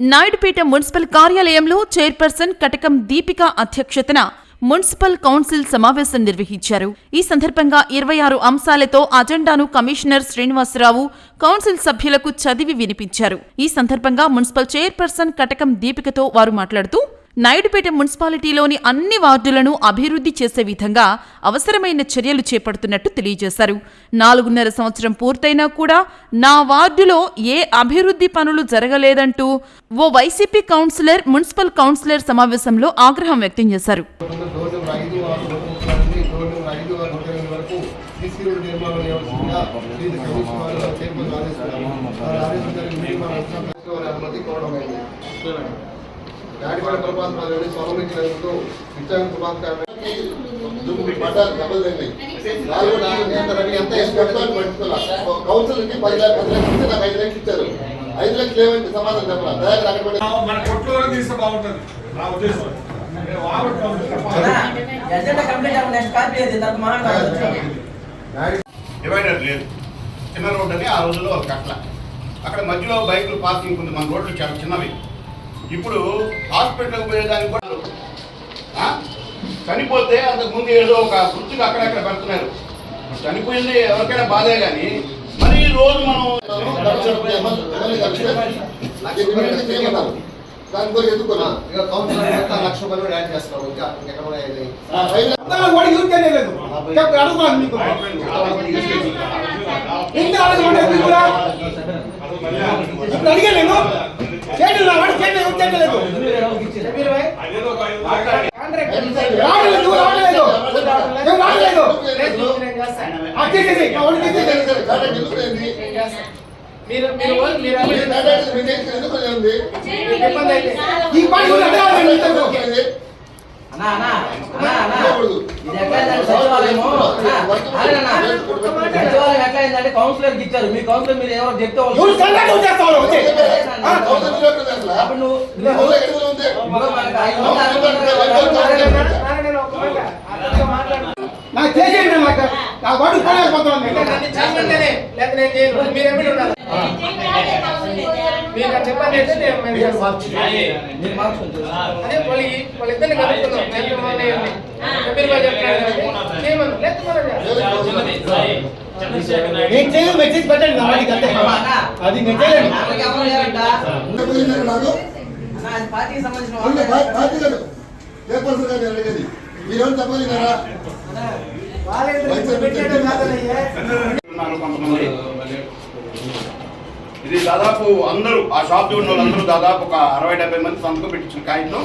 Naidupeta municipal కార్యాలయంలో chairperson Katakam Deepika అధ్యక్షతన municipal council సమావేశం నిర్వహించారు. ఈ సందర్భంగా ఇరవై ఆరు అంశాలతో అజెండాను కమిషనర్ శ్రీనివాసరావు కౌన్సిల్ సభ్యులకు చదివి వినిపించారు. ఈ సందర్భంగా మున్సిపల్ చైర్పర్సన్ కటకం దీపికతో వారు మాట్లాడుతూ నాయుడుపేట మున్సిపాలిటీలోని అన్ని వార్డులను అభివృద్ధి చేసే విధంగా అవసరమైన చర్యలు చేపడుతున్నట్టు తెలియజేశారు. నాలుగున్నర సంవత్సరం పూర్తయినా కూడా నా వార్డులో ఏ అభివృద్ధి పనులు జరగలేదంటూ ఓ వైసీపీ కౌన్సిలర్ మున్సిపల్ కౌన్సిలర్ సమావేశంలో ఆగ్రహం వ్యక్తం చేశారు. నిర్మాణం కౌన్సిల్కి పది లక్షలు పది లక్షలు ఇస్తే నాకు ఐదు లక్షలు ఇచ్చారు. ఐదు లక్షలు ఏమంటే సమాధానం చెప్పాలి? దయచేసి అక్కడ పెట్టి మన కొట్లో తీస్తే బాగుంటుంది. నా ఉద్దేశం. డివైడర్ లేదు. చిన్న రోడ్ అని ఆ రోజుల్లో ఒక కట్ల అక్కడ మధ్యలో బైకులు పార్కింగ్ ఉంది మన రోడ్లు చాలా చిన్నవి. ఇప్పుడు హాస్పిటల్కి పోయేదానికి కూడా ఆ? చనిపోతే అంతకు ముందు ఏదో ఒక గుర్తుగా అక్కడక్కడ పెడుతున్నారు. చనిపోయింది ఎవరికైనా బాధే కానీ మరి ఈ రోజు మనం దాని గురించి ఎందుకున్నా ఇక కౌన్సిలర్ యొక్క లక్ష రూపాయలు యాడ్ చేస్తున్నాం ఇంకా ఎక్కడ మీరు మీరు మీరు ఈ పని కూడా అడగాలి నేను ఇతరులకు. అన్నా అన్నా అన్నా అన్నా ఇది ఎట్లా అయిందంటే సచివాలయము అన్నా, అన్నా, సచివాలయం ఎట్లా అయిందంటే కౌన్సిలర్కి ఇచ్చారు. మీ కౌన్సిలర్ మీరు ఎవరు చెప్తే అప్పుడు నువ్వు. నాకు చేసేయండి నాకు నా వాడు పోలేకపోతున్నాను మీరు ఎప్పుడు ఉండాలి? మీరు చెప్పండి అయితే నేను. మీరు. అదే వాళ్ళు చేయమను లేకపోతే. నేను చేయను మెసేజ్ పెట్టండి వాడికి అంతే. అది నేను చేయలేను ఉన్నారు కొంతమంది ఇది దాదాపు అందరూ ఆ షాప్ ఉన్న వాళ్ళందరూ దాదాపు ఒక అరవై డెబ్బై మంది సంతకం పెట్టించిన కాగితం